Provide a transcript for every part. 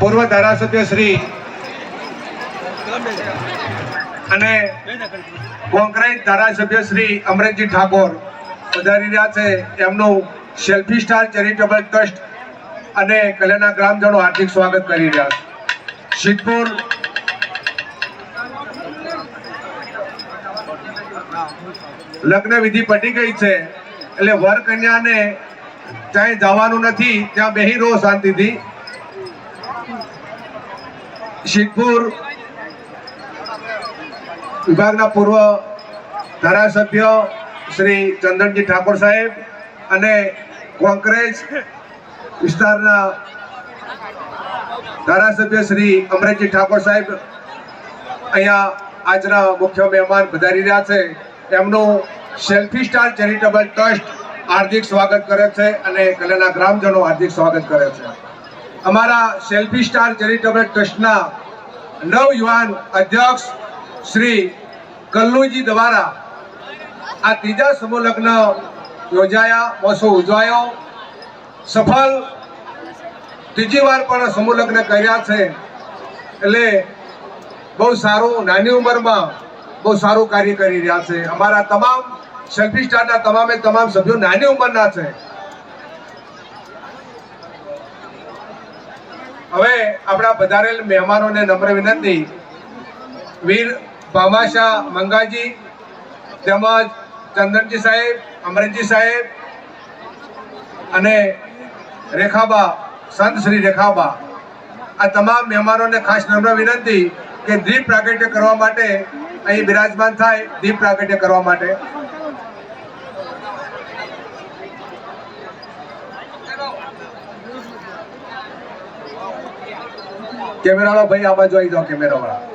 પૂર્વ ધારાસભ્ય શ્રી અને કોંગ્રેસ ધારાસભ્ય શ્રી અમરેશજી ઠાકોર વધારી રહ્યા છે. એમનું સેલ્ફી સ્ટાર ચેરિટેબલ ટ્રસ્ટ અને કલ્યાણના ગ્રામજનો હાર્દિક સ્વાગત કરી રહ્યા છે. સિદ્ધપુર લગ્ન વિધિ પટી ગઈ છે. એટલે વર કન્યાને ક્યાંય જવાનું નથી, ત્યાં બેહી રહો શાંતિથી. સિદ્ધપુર વિભાગના પૂર્વ ધારાસભ્ય શ્રી ચંદનજી ઠાકોર સાહેબ અને કોંગ્રેસ વિસ્તારના ધારાસભ્ય શ્રી અમરેશજી ઠાકોર સાહેબ અહીંયા આજના મુખ્ય મહેમાન પધારી રહ્યા છે. એમનું સેલ્ફી સ્ટાર ચેરિટેબલ ટ્રસ્ટ હાર્દિક સ્વાગત કરે છે અને કલેના ગ્રામજનો હાર્દિક સ્વાગત કરે છે. અમારા સેલ્ફી સ્ટાર ચેરિટેબલ ટ્રસ્ટના નવયુવાન અધ્યક્ષ શ્રી કલ્લુજી દ્વારા આ ત્રીજા સમૂહ લગ્ન યોજાયા, મહોત્સવ ઉજવાયો. સફળ ત્રીજી વાર પણ સમૂહ લગ્ન કર્યા છે. એટલે બહુ સારું, નાની ઉંમરમાં બહુ સારું કાર્ય કરી રહ્યા છે. અમારા તમામ સેલ્ફી સ્ટારના તમામે તમામ સભ્યો નાની ઉંમરના છે. હવે આપણા પધારેલ મહેમાનોને નમ્ર વિનંતી. વીર ભામાશા મંગાજી, તેમજ ચંદનજી સાહેબ અમરજી સાહેબ, અને રેખાબા, સંત શ્રી રેખાબા. આ તમામ મહેમાનોને ખાસ નમ્ર વિનંતી કે દીપ પ્રાગટ્ય કરવા માટે અહીં બિરાજમાન થાય, દીપ પ્રાગટ્ય કરવા માટે. કેમેરાવાળા ભાઈ આ બાજુ આવી જાઓ કેમેરાવાળા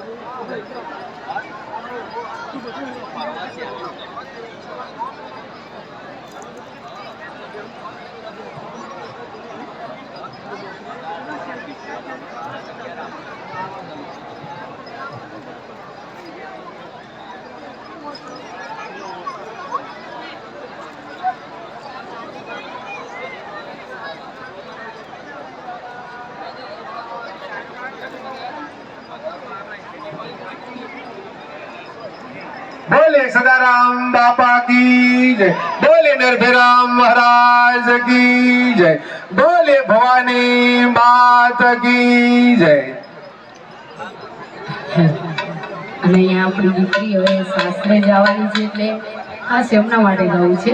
બોલે સદારામ બાપા કી જય. બોલે નરભેરામ મહારાજ કી જય. બોલે ભવાની માત કી જય. અને અહીંયા આપણી દીકરી હવે સાસરે જવાની છે એટલે ખાસ એમના માટે ગાવું છે.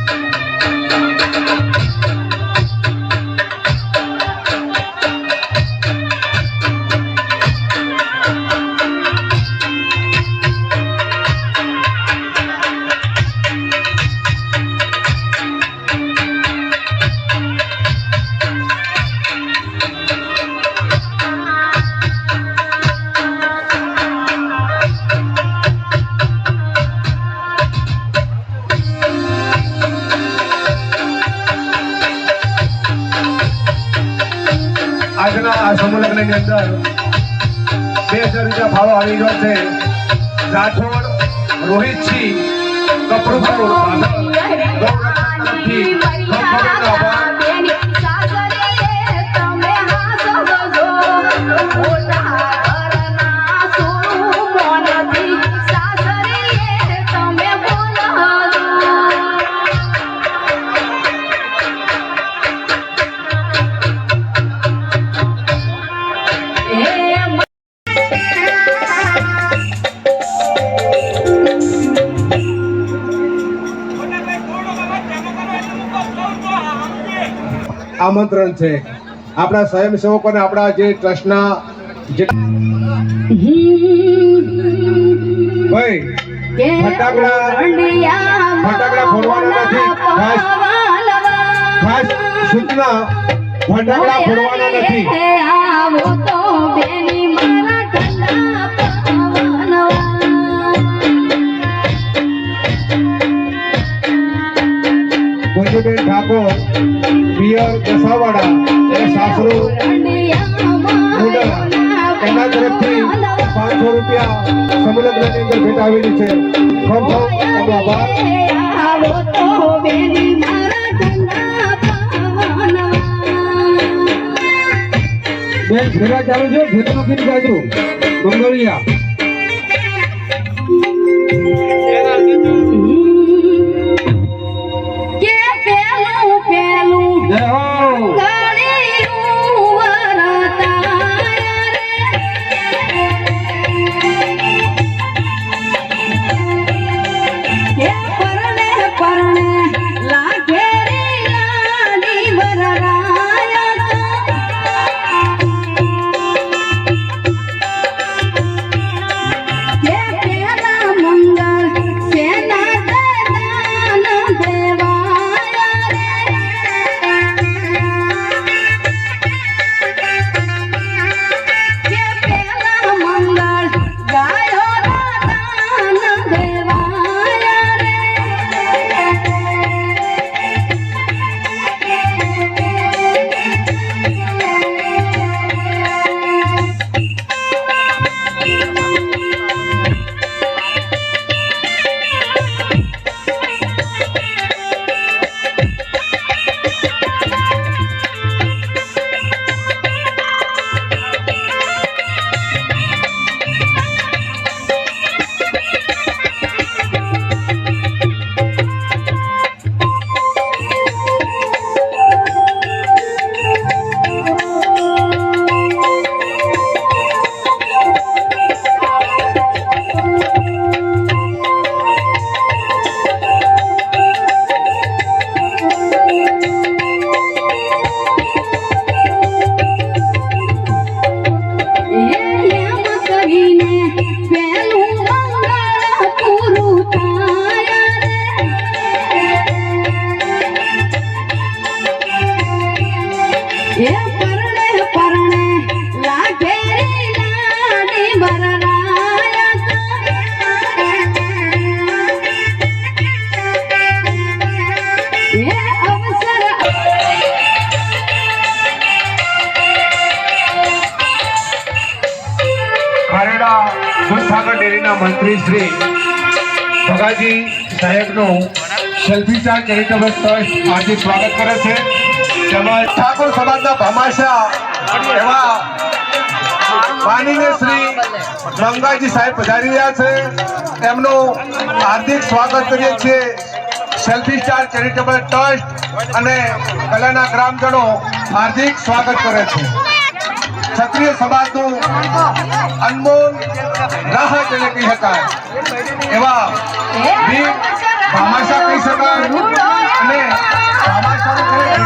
આજના આ સમૂહ લગ્નની અંદર બે હજાર રૂપિયા ફાળો આવી ગયો છે. રાઠોડ રોહિતસિંહ કપડું બાબર, આમંત્રણ છે. આપણા સ્વયંસેવકોને આપણા જે ટ્રસ્ટના જે ભાઈ, ફટાકડા ફટાકડા ફોડવાના નથી. ખાસ ખાસ સૂચના, ફટાકડા ફોડવાના નથી. ઠાકોર પિયર એના તરફથી પાંચસો રૂપિયા સમુદ્રની અંદર ભેટ આવેલી છે? ખૂબ દૂધસાગર ડેરીના મંત્રી શ્રી ભગાજી સાહેબનું સેલ્ફી ચાર્જ ચેરિટેબલ ટ્રસ્ટ આજે સ્વાગત કરે છે. ઠાકોર સમાજના ભામાશા એવા માનીને શ્રી મંગાજી સાહેબ પધારી રહ્યા છે. એમનું હાર્દિક સ્વાગત કરીએ છીએ. સેલ્ફી સ્ટાર ચેરિટેબલ ટ્રસ્ટ અને કલાના ગ્રામજનો હાર્દિક સ્વાગત કરે છે. ક્ષત્રિય સમાજનું અનમોલ રાહ જેને કહી શકાય. એવા ભામાશા કહી શકાય. અને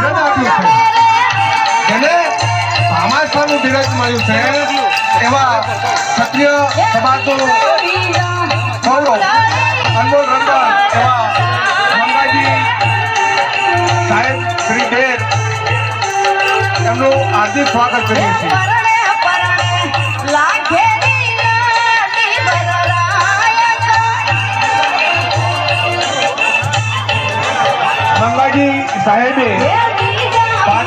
બિરુદ આપ્યું છે. જેને મળ્યું છે, એવા ક્ષત્રિય સમાજનું ગૌરવ, અનમોલ રંગન એવા બેન, એમનું હાર્દિક સ્વાગત કરીએ છીએ. સાહેબે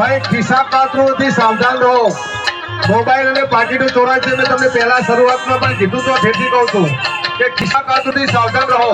ભાઈ, ખિસ્સા કાતરુંથી સાવધાન રહો. મોબાઈલ અને પાકીટું ચોરાય છે મેં તમને પહેલા શરૂઆતમાં પણ કીધું તો ફેરથી કહું છું કે ખિસ્સા પાત્રોથી સાવધાન રહો.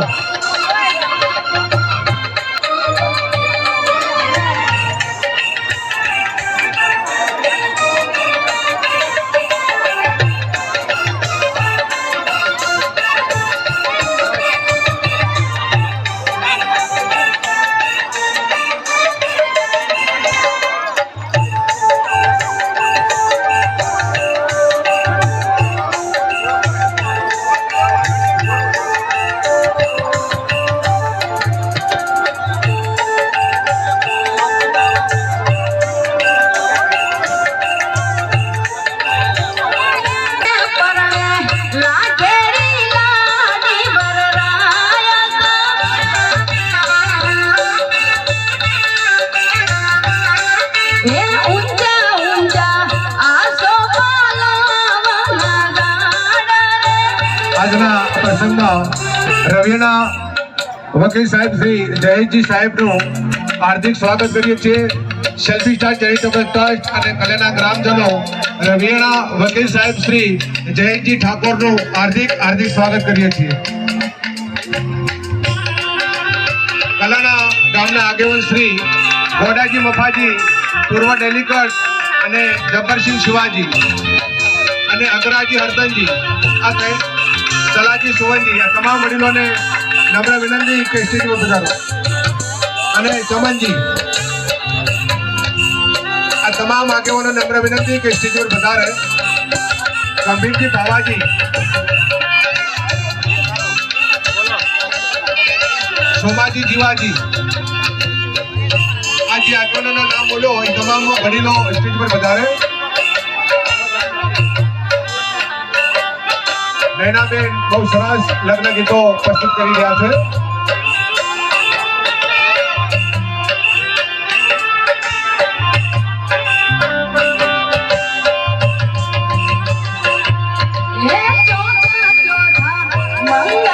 રવિના વકીલ સાહેબ શ્રી જયેશજી સાહેબનું હાર્દિક સ્વાગત કરીએ છીએ. સેલ્ફી ચેરિટેબલ ટ્રસ્ટ અને કલેના ગ્રામજનો રવિયાણા વકીલ સાહેબ શ્રી જયેશજી ઠાકોરનું હાર્દિક હાર્દિક સ્વાગત કરીએ છીએ. કલાના ગામના આગેવાન શ્રી ગોડાજી મફાજી, પૂર્વ ડેલિકટ અને જબ્બરસિંહ શિવાજી અને અગરાજી હરદનજી, આ સલાજી સુવનજી, આ તમામ વડીલોને નમ્ર વિનંતી કે પર પધારો અને ચમનજી, આ તમામ આગેવાનો નમ્ર વિનંતી કે સ્ટેજ પર પધારે ગંભીરજી બાવાજી. સોમાજી જીવાજી. આ જે આગેવાનોના નામ બોલ્યો હોય તમામ વડીલો સ્ટેજ પર પધારે નૈનાબેન બહુ સરસ લગ્ન ગીતો પ્રસ્તુત કરી રહ્યા છે હે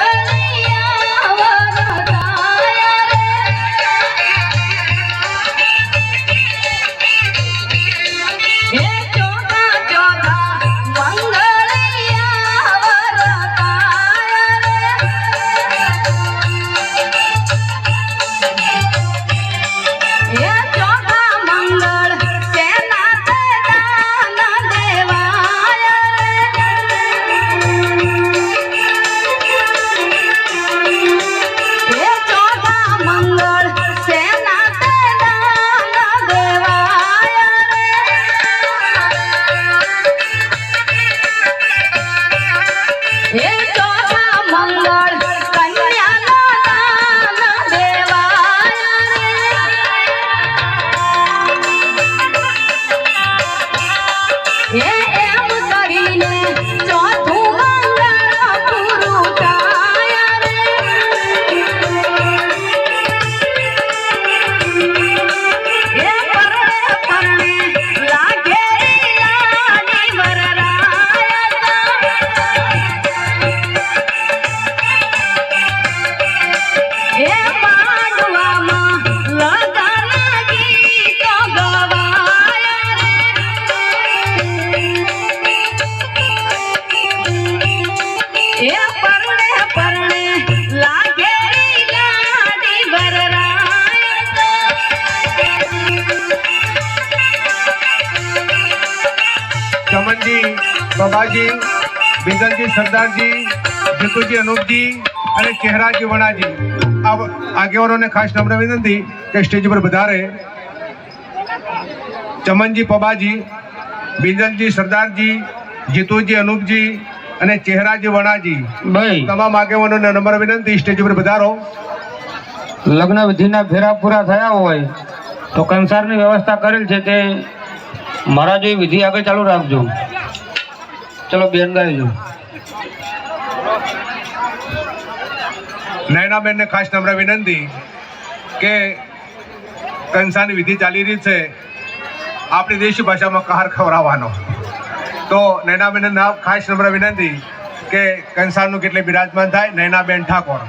બાબાજી બિંદલજી સરદારજી જીતુજી અનુપજી અને ચહેરાજી વણાજી. આ આગેવાનોને ખાસ નમ્ર વિનંતી કે સ્ટેજ પર વધારે ચમનજી પબાજી બિંદલજી સરદારજી જીતુજી અનુપજી અને ચહેરાજી વણાજી. તમામ આગેવાનોને નમ્ર વિનંતી સ્ટેજ પર વધારો લગ્ન વિધિના ફેરા પૂરા થયા હોય તો કંસારની વ્યવસ્થા કરેલ છે તે મારા જેવી વિધિ આગળ ચાલુ રાખજો. ચલો બેન ગાઈજો નયનાબેનને ખાસ નમ્ર વિનંતી કે કંસાની વિધિ ચાલી રહી છે. આપણી દેશી ભાષામાં કહાર ખવડાવવાનો. તો નયનાબેનને ખાસ નમ્ર વિનંતી કે કંસારનું કેટલે બિરાજમાન થાય? નયનાબેન ઠાકોર.